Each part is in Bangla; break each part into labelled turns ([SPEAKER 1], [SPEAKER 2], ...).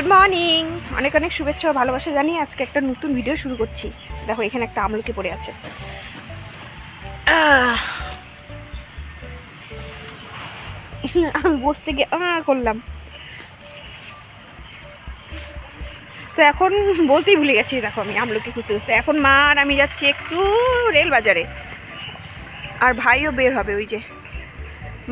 [SPEAKER 1] গুড মর্নিং অনেক অনেক শুভেচ্ছা ও ভালোবাসা জানিয়ে আজকে একটা নতুন ভিডিও শুরু করছি। দেখো, এখানে একটা আমলকি পড়ে আছে। আমি বসতে গিয়ে করলাম। তো এখন বলতেই ভুলে গেছি, দেখো আমি আমলকি খুঁজতে খুঁজতে। এখন মা আর আমি যাচ্ছি একটু রেল বাজারে আর ভাইও বের হবে, ওই যে।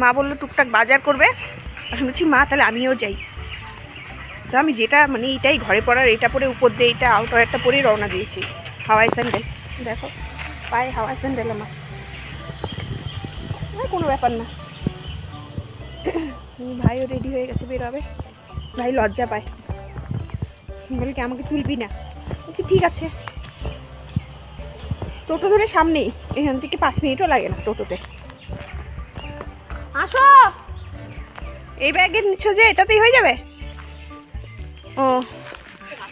[SPEAKER 1] মা বলল, টুকটাক বাজার করবে। আমি বলছি, মা, তাহলে আমিও যাই। তো আমি যেটা মানে এইটাই ঘরে পড়ার, এটা পরে উপর দিয়ে এইটা আউটারটা পরেই রওনা দিয়েছি। হাওয়াই স্যান্ডেল, দেখো, পায়ে হাওয়াই স্যান্ডেল আমার। কোনো ব্যাপার না। ভাইও রেডি হয়ে গেছে বেরোবে। ভাই লজ্জা পায়। বলে কি, আমাকে তুলবি না? বলছি, ঠিক আছে। টোটো ধরে সামনেই, এখান থেকে পাঁচ মিনিটও লাগে না টোটোতে। আসো! এই ব্যাগের নিচ্ছ যে, এটাতেই হয়ে যাবে? ও,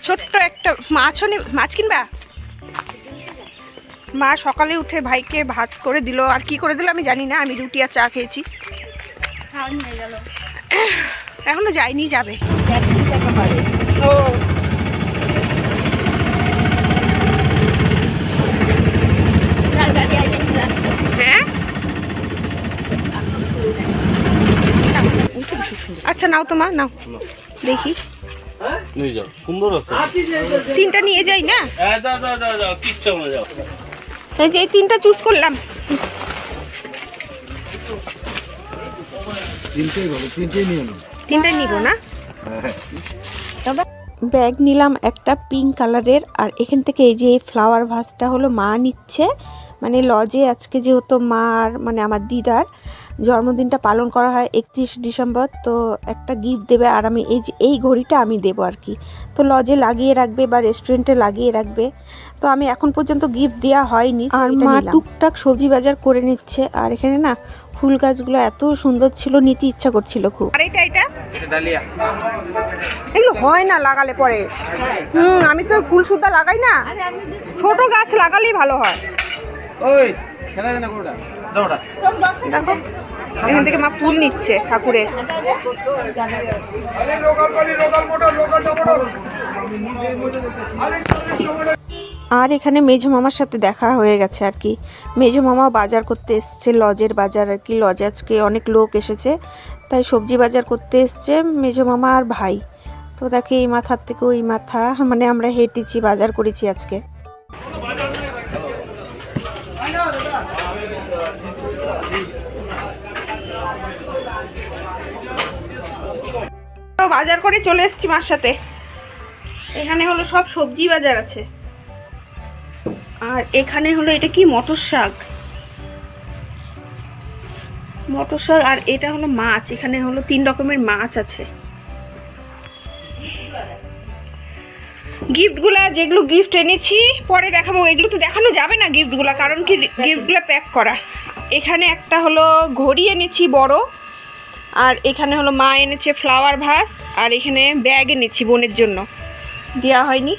[SPEAKER 1] ছোট্ট একটা মাছও নে মাছ কিনবা? মা সকালে উঠে ভাইকে ভাত করে দিল। আর কি করে দিল আমি জানি না, আমি রুটি আর চা খেয়েছি। এখনও যাইনি যাবে। ও হ্যাঁ? আচ্ছা নাও তো মা, নাও। দেখি।
[SPEAKER 2] নিয়ে যাও সুন্দর আছে।
[SPEAKER 1] তিনটা নিয়ে যাই না?
[SPEAKER 2] হ্যাঁ যাও যাও যাও যাও কিচ্ছু না যাও।
[SPEAKER 1] এই যে এই তিনটা চুজ করলাম।
[SPEAKER 3] তিনটেই ভালো তিনটেই নিয়ে নাও।
[SPEAKER 1] তিনটা নিব না? ব্যাগ নিলাম একটা পিঙ্ক কালারের আর এখান থেকে এই যে ফ্লাওয়ার ভাসটা হলো মা নিচ্ছে। মানে লজে আজকে যেহেতু মার মানে আমার দিদার জন্মদিনটা পালন করা হয় একত্রিশ ডিসেম্বর তো একটা গিফট দেবে আর আমি এই যে এই ঘড়িটা আমি দেবো আর কি। তো লজে লাগিয়ে রাখবে বা রেস্টুরেন্টে লাগিয়ে রাখবে। তো আমি এখন পর্যন্ত গিফট দেওয়া হয়নি আর মা টুকটাক সবজি বাজার করে নিচ্ছে আর এখানে না ফুল গাছগুলো এত সুন্দর ছিল নিতে ইচ্ছা করছিল খুব। আর এটা এটা?
[SPEAKER 3] ডালিয়া।
[SPEAKER 1] এগুলো হয় না লাগালে পরে। হুম আমি তো ফুল সুদ্ধা লাগাই না। ছোট গাছ লাগালেই ভালো হয়।
[SPEAKER 3] ওই
[SPEAKER 1] দেখো। এখান থেকে মা ফুল নিচ্ছে ঠাকুরের আর এখানে মেজো মামার সাথে দেখা হয়ে গেছে আর কি। মেজো মামা বাজার করতে এসছে, লজের বাজার আর কি। লজে আজকে অনেক লোক এসেছে, তাই সবজি বাজার করতে এসছে মেজো মামা আর ভাই। তো দেখে এই মাথার থেকে ওই মাথা মানে আমরা হেঁটেছি, বাজার করেছি আজকে। বাজার করে চলে এসেছি মার সাথে। এখানে হলো সব সবজি বাজার আছে। আর এখানে হলো এটা কি? মটর শাক। মটর শাক আর এটা হলো মাছ। এখানে হলো তিন রকমের মাছ আছে। গিফটগুলা যেগুলো গিফট এনেছি, পরে দেখাবো। এগুলো তো দেখানো যাবে না গিফটগুলা, কারণ কি গিফটগুলো প্যাক করা। এখানে একটা হলো ঘড়ি এনেছি বড়। আর এখানে হলো মা এনেছে ফ্লাওয়ার ভাস আর এখানে ব্যাগ এনেছি বোনের জন্য। দেওয়া হয়নি।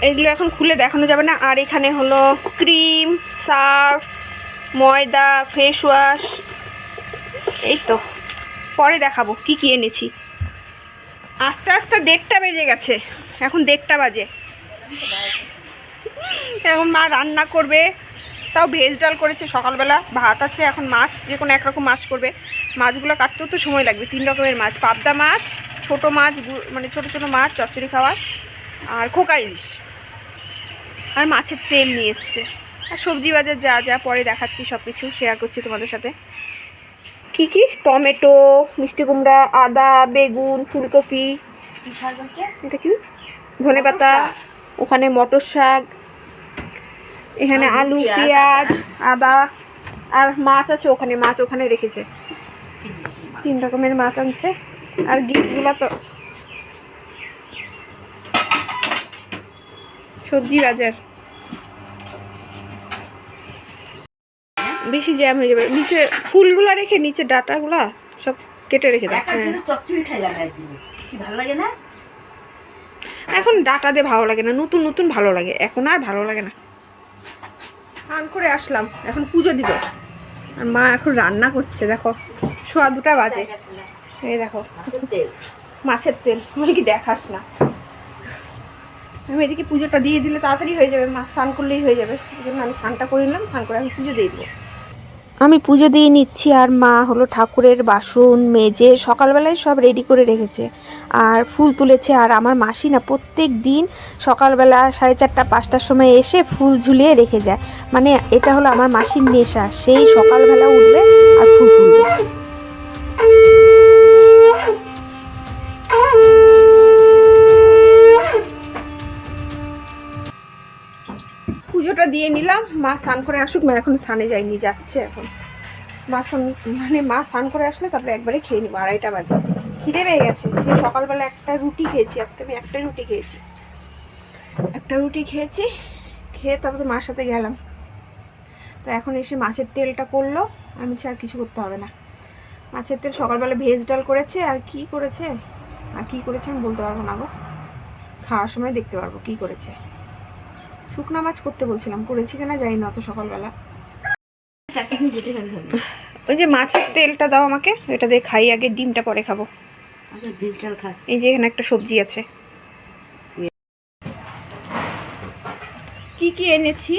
[SPEAKER 1] এগুলো এখন খুলে দেখানো যাবে না। আর এখানে হলো ক্রিম সার্ফ ময়দা ফেস ওয়াশ এই তো। পরে দেখাবো কি কি এনেছি। আস্তে আস্তে দেড়টা বেজে গেছে। এখন দেড়টা বাজে। এখন মা রান্না করবে। তাও ভেজ ডাল করেছে সকালবেলা। ভাত আছে এখন মাছ যে কোনো একরকম মাছ করবে। মাছগুলো কাটতেও তো সময় লাগবে তিন রকমের মাছ। পাবদা মাছ ছোট মাছ মানে ছোট ছোট মাছ চচ্চড়ি খাওয়ার আর খোকা ইলিশ। আর মাছের তেল নিয়ে এসছে। আর সবজি বাজার যা যা পরে দেখাচ্ছি সব কিছু শেয়ার করছি তোমাদের সাথে। কি কি? টমেটো মিষ্টি কুমড়া আদা বেগুন ফুলকপি। এটা কি? ধনে পাতা ওখানে মটর শাক এখানে আলু পেঁয়াজ আদা। আর মাছ আছে ওখানে মাছ ওখানে রেখেছে। তিন রকমের মাছ আনছে আর গিফটগুলো তো সবজি বাজার। বেশি জ্যাম হয়ে যাবে। নিচে ফুলগুলো রেখে নিচে ডাটাগুলা সব কেটে রেখে দাও। হ্যাঁ।
[SPEAKER 4] ভালো লাগে না?
[SPEAKER 1] এখন ডাটা দিয়ে ভালো লাগে না। নতুন নতুন ভালো লাগে। এখন আর ভালো লাগে না। স্নান করে আসলাম, এখন পুজো দিব। আর মা এখন রান্না করছে, দেখো, সোয়া দুটা বাজে। এই দেখো, মাছের তেল, বলে কি দেখাস না। আমি এদিকে পুজোটা দিয়ে দিলে তাড়াতাড়ি হয়ে যাবে, মা স্নান করলেই হয়ে যাবে। এই জন্য আমি স্নানটা করে নিলাম, স্নান করে আমি পুজো দিয়ে দেবো। আমি পুজো দিয়ে নিচ্ছি আর মা হলো ঠাকুরের বাসন মেজে সকালবেলায় সব রেডি করে রেখেছে। আর ফুল তুলেছে আর আমার মাসি না প্রত্যেক দিন সকালবেলা সাড়ে চারটা, পাঁচটার সময় এসে ফুল ঝুলিয়ে রেখে যায়। মানে এটা হলো আমার মাসির নেশা। সেই সকালবেলা উঠবে আর ফুল তুলবে। পুজোটা দিয়ে নিলাম। মা স্নান করে আসুক, মা এখন স্নানে যায়নি, যাচ্ছে এখন। মা স্নান মানে মা স্নান করে আসলে তারপরে একবারে খেয়ে নিবো, আড়াইটা বাজে। খিদে পেয়ে গেছে, সে সকালবেলা একটা রুটি খেয়েছি, আজকে আমি একটা রুটি খেয়েছি। একটা রুটি খেয়েছি, খেয়ে তারপরে মার সাথে গেলাম। তো এখন এসে মাছের তেলটা করল, আমি আর কিছু করতে হবে না। মাছের তেল সকালবেলা ভেজ ডাল করেছে, আর কি করেছে? আর কি করেছে আমি বলতে পারব না গো। খাওয়ার সময় দেখতে পারব কি করেছে। শুকনা মাছ করতে বলছিলাম। করেছি কিনা জানি না অত সকালবেলা। ওই যে মাছের তেলটা দাও আমাকে এটা দিয়ে খাই আগে ডিমটা পরে খাব। এই যে এখানে একটা সবজি আছে। কি কি এনেছি?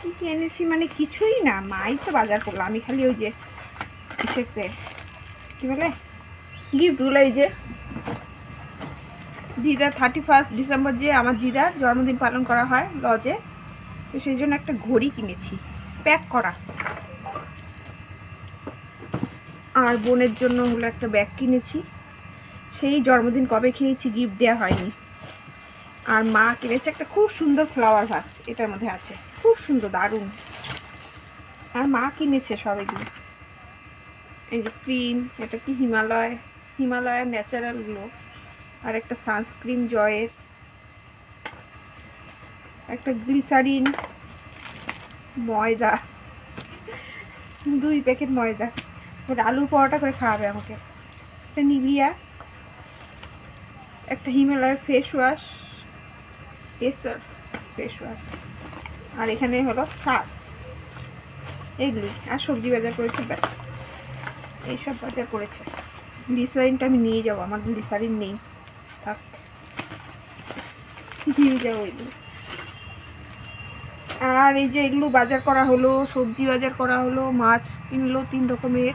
[SPEAKER 1] কি কি এনেছি মানে কিছুই না মাই তো বাজার করল। আমি খালি ওই যে কি বলে? গিফটগুলো এই যে দিদার থার্টি ফার্স্ট ডিসেম্বর যে আমার দিদার জন্মদিন পালন করা হয় লজে তো সেই জন্য একটা ঘড়ি কিনেছি প্যাক করা। আর বোনের জন্য হলো একটা ব্যাগ কিনেছি। সেই জন্মদিন কবে খেয়েছি গিফট দেওয়া হয়নি। আর মা কিনেছে একটা খুব সুন্দর ফ্লাওয়ার ভাস এটার মধ্যে আছে। খুব সুন্দর, দারুণ। আর মা কিনেছে সব এগুলো। এই যে ক্রিম, এটা কি হিমালয়, হিমালয়ের ন্যাচারাল গ্লো। আর একটা সানস্ক্রিন জয়ের, একটা গ্লিসারিন ময়দা, দুই প্যাকেট ময়দা। এবার আলুর পরোটা করে খাওয়াবে আমাকে। একটা নিভিয়া, একটা হিমালয়ের ফেস ওয়াশ এসার ফেস ওয়াশ আর এখানে হলো সার। এগুলি, আর সবজি বাজার করেছে, ব্যাস। এইসব বাজার করেছে। গ্লিসারিনটা আমি নিয়ে যাব, আমার গ্লিসারিন নেই। নিয়ে যাব এগুলো আর এই যে এগুলো বাজার করা হলো, সবজি বাজার করা হলো, মাছ কিনলো, তিন রকমের।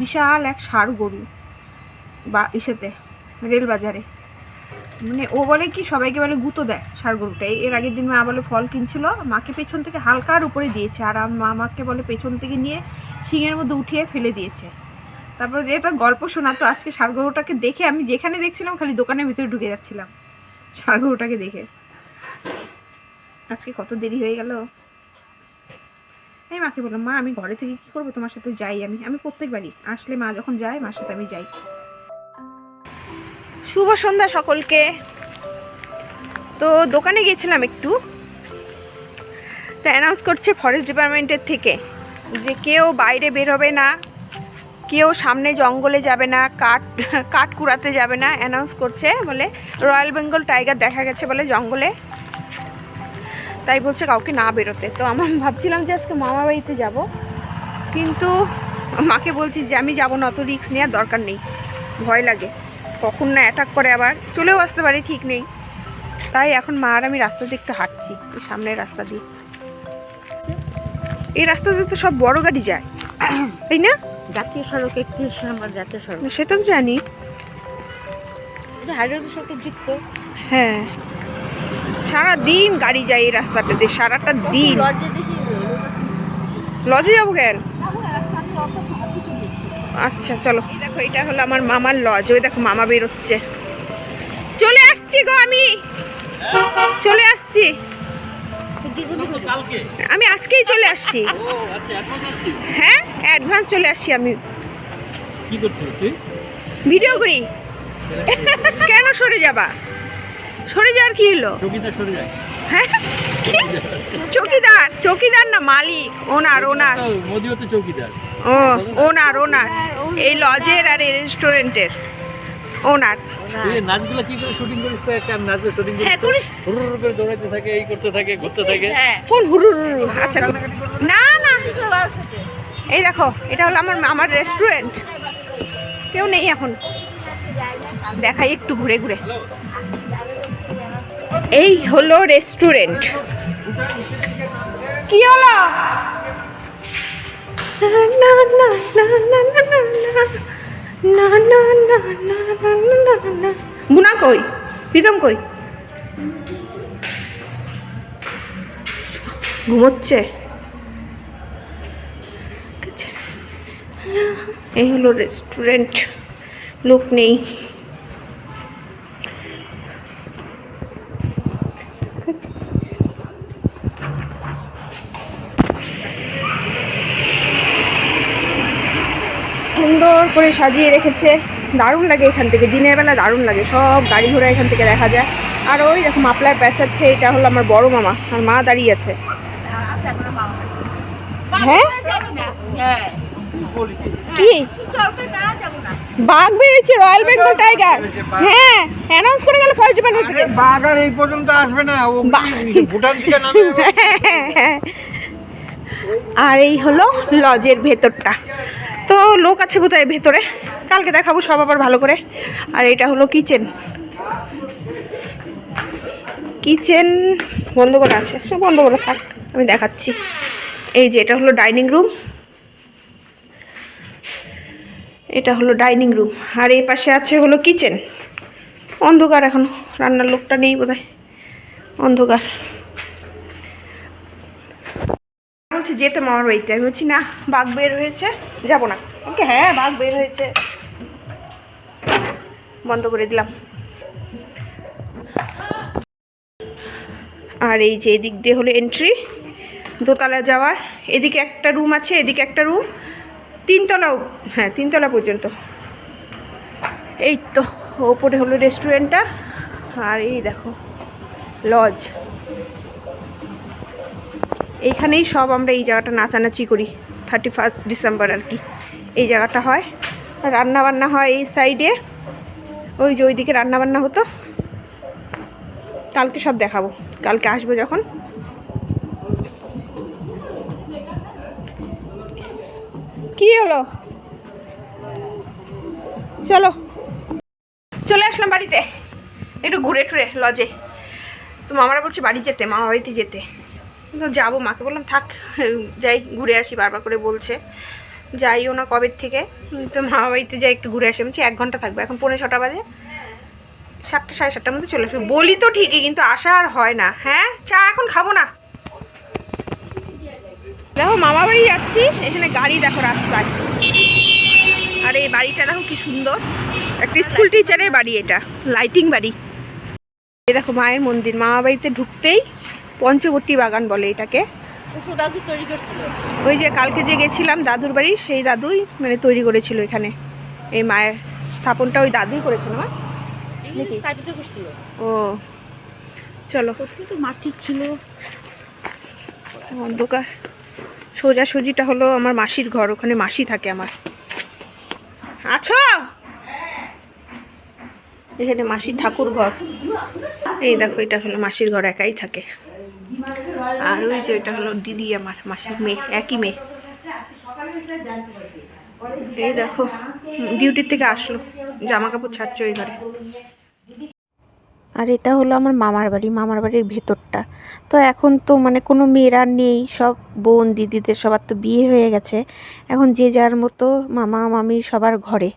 [SPEAKER 1] বিশাল এক ষাড় গরু বা ইসেতে রেল বাজারে। মানে ও বলে কি, সবাইকে বলে গুঁতো দেয় ষাড় গরুটা। এর আগের দিন মা বলে ফল কিনছিল, মাকে পেছন থেকে হালকার উপরে দিয়েছে। আর মা আমাকে বলে পেছন থেকে নিয়ে শিঙের মধ্যে উঠিয়ে ফেলে দিয়েছে। তারপর এটা গল্প শোনা, তো আজকে সার গরুটাকে দেখে আমি যেখানে দেখছিলাম, খালি দোকানের ভিতরে ঢুকে যাচ্ছিলাম। ষাড় গরুটাকে দেখে। আজকে কত দেরি হয়ে গেল? আমি মাকে বললাম, মা, আমি ঘরে থেকে কি করব? তোমার সাথে যাই আমি। আমি প্রত্যেকবারই। আসলে মা যখন যায়, মার সাথে আমি যাই। শুভ সন্ধ্যা সকলকে। তো দোকানে গেছিলাম একটু। তো অ্যানাউন্স করছে ফরেস্ট ডিপার্টমেন্টের থেকে যে কেউ বাইরে বেরোবে না। কেউ সামনে জঙ্গলে যাবে না, কাঠ কাঠ কুড়াতে যাবে না অ্যানাউন্স করছে বলে রয়্যাল বেঙ্গল টাইগার দেখা গেছে বলে জঙ্গলে। তাই বলছে কাউকে না বেরোতে। তো আমার ভাবছিলাম যে আজকে মামা বাড়িতে যাব, কিন্তু মাকে বলছি যে আমি যাব না, অত রিস্ক নেওয়ার দরকার নেই, ভয় লাগে। কখন না অ্যাটাক করে আবার, চলেও আসতে পারে, ঠিক নেই। তাই এখন মা আর আমি রাস্তা দিয়ে একটু হাঁটছি সামনের রাস্তা দিয়ে। এই রাস্তাতে তো সব বড় গাড়ি যায়, তাই না?
[SPEAKER 4] জাতীয় সড়ক একত্রিশ নম্বর জাতীয় সড়ক?
[SPEAKER 1] সেটা তো জানি।
[SPEAKER 4] হাইরোডের সাথে যুক্ত?
[SPEAKER 1] হ্যাঁ। সারা দিন গাড়ি যায় এই রাস্তাটাতে সারাটা দিন। লজে যাব কেন? আচ্ছা চলো। দেখো এটা হলো আমার মামার লজ। ওই দেখো মামা বেরোচ্ছে। চলে আসছি গো আমি। চলে আসছি। আমি আজকেই চলে আসছি। হ্যাঁ? অ্যাডভান্স চলে আসছি আমি। ভিডিও করি। কেন সরে যাবা? সরে যাওয়ার কি হলো? হ্যাঁ? চৌকিদার চৌকিদার না মালিক ওনার ওনার।
[SPEAKER 2] চৌকিদার।
[SPEAKER 1] ও ওনার ওনার। এই লজের আর এই রেস্টুরেন্টের। ওনার।
[SPEAKER 2] তুই এই নাচগুলো কি করে শুটিং করিস তো? একটা নাচগুলো শুটিং
[SPEAKER 1] হ্যাঁ,
[SPEAKER 2] করিস
[SPEAKER 1] করিস।
[SPEAKER 2] হুরুর করে দৌড়াইতে থাকে এই করতে থাকে ঘুরতে থাকে।
[SPEAKER 4] হ্যাঁ
[SPEAKER 1] কোন হুরু হুরু আচ্ছা। না না। এই দেখো এটা হলো আমার আমার রেস্টুরেন্ট কেউ নেই এখন। দেখাই একটু ঘুরে ঘুরে। এই হলো রেস্টুরেন্ট কি হলো? না না না না না না। না না না না না না না গুনা কই? প্রীতম কই? ঘুমোচ্ছে? এই হলো রেস্টুরেন্ট লোক নেই। সুন্দর করে সাজিয়ে রেখেছে। দারুণ লাগে এখান থেকে। দিনের বেলা দারুণ লাগে। সব গাড়ি ঘোড়া এখান থেকে দেখা যায়। আর ওই দেখো মাপলার প্যাঁচাচ্ছে এটা হলো আমার বড় মামা। আর মা দাঁড়িয়ে আছে। হ্যাঁ? কি? বাঘ বেরিয়েছে রয়্যাল বেঙ্গল টাইগার। হ্যাঁ অ্যানাউন্স করে গেল ফরেস্ট ডিপার্টমেন্ট থেকে
[SPEAKER 3] বাঘ আর এই পর্যন্ত আসবে না। ও। ভুটান থেকে নামে
[SPEAKER 1] আর এই হলো লজের ভেতরটা। তো লোক আছে বোধহয় ভেতরে। কালকে দেখাবো সব আবার ভালো করে। আর এটা হলো কিচেন। কিচেন বন্ধ করে আছে। হ্যাঁ, বন্ধ করে থাক আমি দেখাচ্ছি। এই যে এটা হলো ডাইনিং রুম। এটা হলো ডাইনিং রুম। আর এই পাশে আছে হলো কিচেন। অন্ধকার এখন রান্নার লোকটা নেই বোধহয়। অন্ধকার। বলছি, যেতে মামার বাড়িতে। আমি বলছি, না, বাঘ বের হয়েছে, যাব না। ওকে হ্যাঁ বাঘ বের হয়েছে। বন্ধ করে দিলাম। আর এই যে এদিক দিয়ে হলো এন্ট্রি দোতলা যাওয়ার। এদিকে একটা রুম আছে, এদিকে একটা রুম তিনতলাও হ্যাঁ তিনতলা পর্যন্ত। এই তো, ওপরে হলো রেস্টুরেন্টটা আর এই দেখো লজ এইখানেই সব আমরা এই জায়গাটা নাচানাচি করি থার্টি ফার্স্ট ডিসেম্বর আর কি। এই জায়গাটা হয়। রান্না বান্না হয় এই সাইডে ওই যে ওইদিকে রান্নাবান্না হতো। কালকে সব দেখাবো। কালকে আসব যখন। কি হলো? চলো। চলে আসলাম বাড়িতে। একটু ঘুরে টুরে লজে তো মামারা বলছে বাড়ি যেতে মামা বাড়িতে যেতে। তো যাব মাকে বললাম, থাক, যাই ঘুরে আসি, বারবার করে বলছে। যাইও না কবের থেকে? তো মামা বাড়িতে যাই একটু ঘুরে আসি। আমি এক ঘণ্টা থাকব। এখন পৌনে ছটা বাজে। সাতটা, সাড়ে সাতটার মধ্যে চলে আসবে। বলি তো ঠিকই, কিন্তু আসা আর হয় না। হ্যাঁ? চা এখন খাব না। দেখো, মামা বাড়ি যাচ্ছি। এখানে গাড়ি দেখো রাস্তায়। আর এই বাড়িটা দেখো কি সুন্দর। একটা স্কুল টিচারের বাড়ি এটা। লাইটিং বাড়ি। দেখো মায়ের মন্দির। মামা বাড়িতে ঢুকতেই পঞ্চবর্তী বাগান বলে এটাকে।
[SPEAKER 4] দাদু তৈরি করছিল।
[SPEAKER 1] ওই যে কালকে যে গেছিলাম দাদুর বাড়ি সেই দাদুই মানে তৈরি করেছিল এখানে। এই মায়ের স্থাপনটা ওই দাদুই করেছিল মা ও চলো।
[SPEAKER 4] তো মাটির ছিল।
[SPEAKER 1] অন্ধকার। সোজাসুজিটা হলো আমার মাসির ঘর ওখানে মাসি থাকে আমার। আছো? এখানে মাসির ঠাকুর ঘর। এই দেখো এটা হলো মাসির ঘর একাই থাকে। আর ওই যে এটা হলো দিদি আমার মাসির মেয়ে, একই মেয়ে। এই দেখো, ডিউটির থেকে আসলো জামা কাপড় ছাড়ছে ওই ঘরে। আর এটা হলো আমার মামার বাড়ি, মামার বাড়ির ভেতরটা। তো এখন তো মানে কোনো মেয়েরা নেই, সব বোন, দিদিদের সবার তো বিয়ে হয়ে গেছে। এখন যে যার মতো মামা, মামি সবার ঘরে।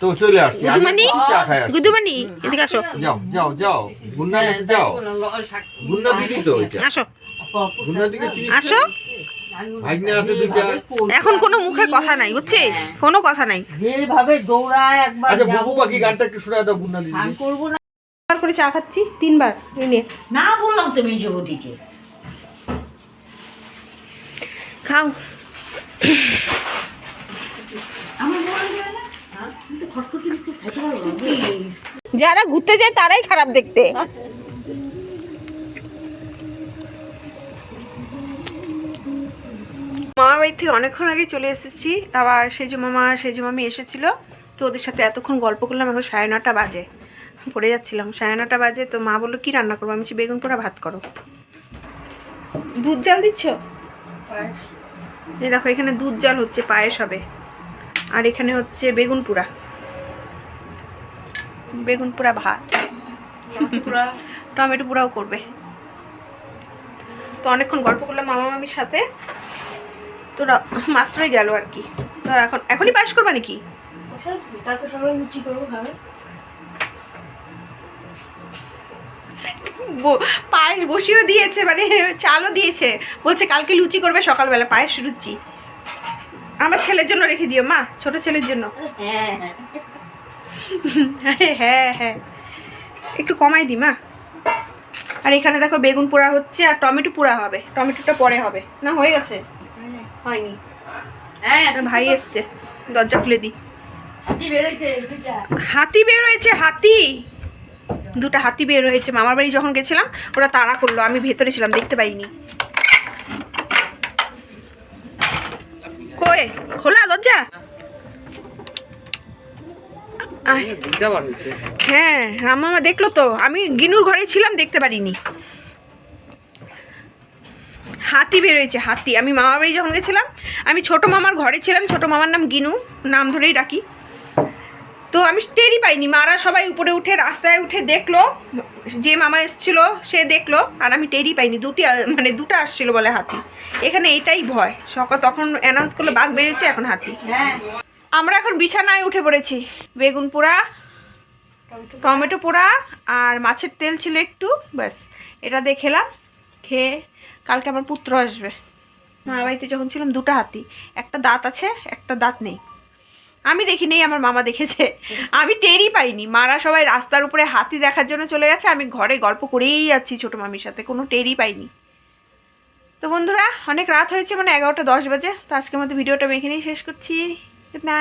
[SPEAKER 5] তো চলে আসছি
[SPEAKER 1] গুদুমানি। গুদুমানি এদিকে আসো।
[SPEAKER 5] যাও যাও যাও গুন্ডা কাছে যাও। গুন্ডা দিদি তো
[SPEAKER 1] আসো।
[SPEAKER 5] গুন্ডা দিকে
[SPEAKER 1] আসো।
[SPEAKER 5] ভাগ্নে আছে দুইটা
[SPEAKER 1] এখন কোনো মুখে কথা নাই বুঝছিস? কোনো কথা নাই।
[SPEAKER 6] যেভাবে দৌড়ায় একবার
[SPEAKER 5] আচ্ছা
[SPEAKER 6] যাব,
[SPEAKER 5] বুবু পাখি গানটা একটু শোনা দাও গুন্ডা দিদি
[SPEAKER 6] করব না।
[SPEAKER 1] তিনবার করে চা খাচ্ছি তিনবার নিয়ে
[SPEAKER 6] না। বললাম তুমি যুবতীকে
[SPEAKER 1] খাও
[SPEAKER 6] আমার মনে হয় না আমি তো খটখটি নিশ্চয় খাইতে পারব না
[SPEAKER 1] যারা ঘুরতে যায় তারাই খারাপ দেখতে। মামার বাড়ি থেকে অনেকক্ষণ আগে চলে এসেছি আবার সেজু মামা সেজু মামি এসেছিল। তো ওদের সাথে এতক্ষণ গল্প করলাম এখন সাড়ে নটা বাজে। পড়ে যাচ্ছিলাম। সাড়ে নটা বাজে তো মা বলল কী রান্না করব? আমি বেগুন পোড়া ভাত করো। দুধ জাল দিচ্ছ? এই দেখো এখানে দুধ জাল হচ্ছে পায়েস হবে। আর এখানে হচ্ছে বেগুন পোড়া। বেগুন পোড়া ভাত টমেটো পোড়াও করবে। তো অনেকক্ষণ গল্প করলাম মামা মামির সাথে। তোরা মাত্রই গেল আর কি। তো এখন এখনই পায়েস করবা নাকি? পায়েস বসিয়েও দিয়েছে মানে চালও দিয়েছে। বলছে কালকে লুচি করবে সকালবেলা পায়েস লুচি আমার ছেলের জন্য রেখে দিও মা ছোট ছেলের জন্য।
[SPEAKER 4] হ্যাঁ হ্যাঁ।
[SPEAKER 1] আরে হ্যাঁ হ্যাঁ। একটু কমাই দি মা। আর এখানে দেখো বেগুন পোড়া হচ্ছে আর টমেটো পোড়া হবে। টমেটোটা পরে হবে। না হয়ে গেছে? হয়নি।
[SPEAKER 4] হ্যাঁ
[SPEAKER 1] ভাই এসছে। দরজা খুলে দি
[SPEAKER 4] হাতি
[SPEAKER 1] বের হয়েছে হাতি দুটো হাতি বের হয়েছে মামার বাড়ি যখন গেছিলাম ওরা তাড়া করল। আমি ভেতরে ছিলাম দেখতে পাইনি। কই? খোলা দরজা? হ্যাঁ রামমামা দেখল তো। আমি গিনুর ঘরে ছিলাম, দেখতে পারিনি। হাতি বেরোয়েছে, হাতি। আমি মামার বাড়ি যখন গেছিলাম, আমি ছোট মামার ঘরে ছিলাম, ছোট মামার নাম গিনু, নাম ধরেই ডাকি। তো আমি টেরই পাইনি। মারা সবাই উপরে উঠে, রাস্তায় উঠে দেখল, যে মামা এসছিল, সে দেখল, আর আমি টেরই পাইনি। দুটি মানে দুটো আসছিল বলে হাতি। এখানে এটাই ভয়। সকাল তখন অ্যানাউন্স করল, বাঘ বেরিয়েছে, এখন হাতি।
[SPEAKER 4] হ্যাঁ
[SPEAKER 1] আমরা এখন বিছানায় উঠে পড়েছি। বেগুন পোড়া টমেটো পোড়া। আর মাছের তেল ছিল একটু ব্যাস এটা দিয়ে খেলাম। খেয়ে কালকে আমার পুত্র আসবে। মা বাড়িতে যখন ছিলাম দুটো হাতি একটা দাঁত আছে একটা দাঁত নেই। আমি দেখি নেই আমার মামা দেখেছে। আমি টেরই পাইনি। মারা সবাই রাস্তার উপরে হাতি দেখার জন্য চলে গেছে। আমি ঘরে গল্প করেই যাচ্ছি ছোটো মামির সাথে কোনো টেরই পাইনি। তো বন্ধুরা অনেক রাত হয়েছে মানে এগারোটা দশ বাজে। তো আজকের মতো ভিডিওটা আমি এখানেই শেষ করছি। Good night